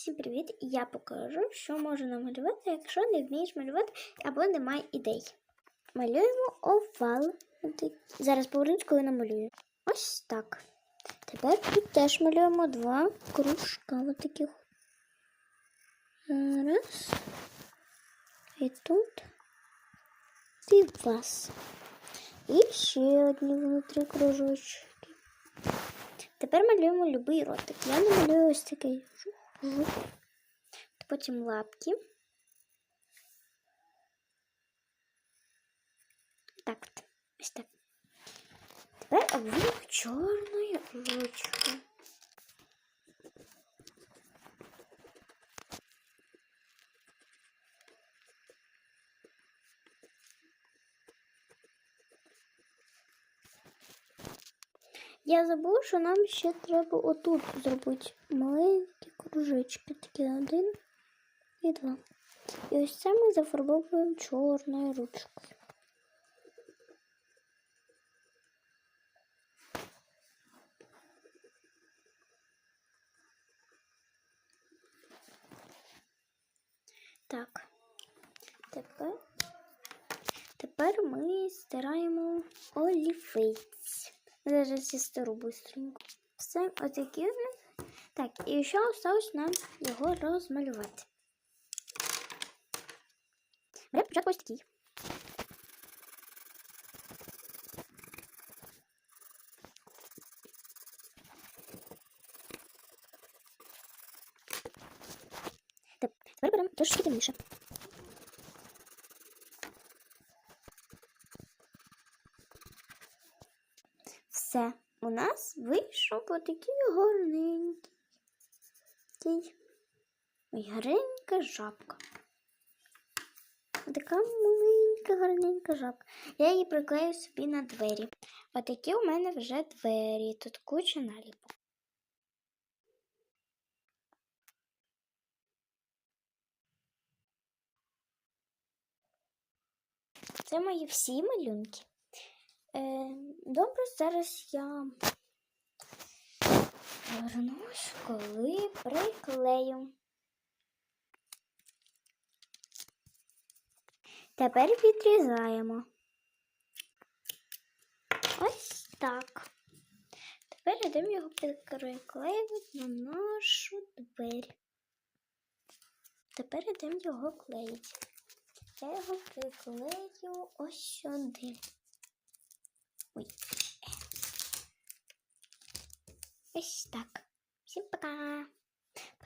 Всім привіт! Я покажу, що можна намалювати, якщо не вмієш малювати або немає ідей. Малюємо овал. Зараз повернусь, коли намалюю. Ось так. Тепер тут теж малюємо два кружка. Таких. Раз. І тут. І вас. І ще одні внутрі кружочки. Тепер малюємо любий ротик. Я намалюю ось такий. Потім лапки. Так, от. ось так. Тепер обводимо чорною ручкою. Я забув, що нам ще треба отут зробити маленькі кружечки. Такі один і два. І ось це ми зафарбовуємо чорною ручкою. Так. Тепер, тепер ми стираємо олівець. Зараз я стару быстренько. Все, отакі. Так, і ще осталось нам його розмалювати. Беремо спочатку ось такий. Теп- Тепер беремо трошки темніше. Все, у нас вийшов отакий гарненький. Ой, гарненька жабка. Така маленька, гарненька жабка. Я її приклею собі на двері. Отакі у мене вже двері. Тут куча наліпок. Це мої всі малюнки. Е, добре, зараз я вернусь, коли приклею. Тепер відрізаємо. Ось так. Тепер йдемо його приклеювати на нашу двері. Тепер йдемо його клеїти. Я його приклею ось сюди. Ой. Ось так. Всім пока.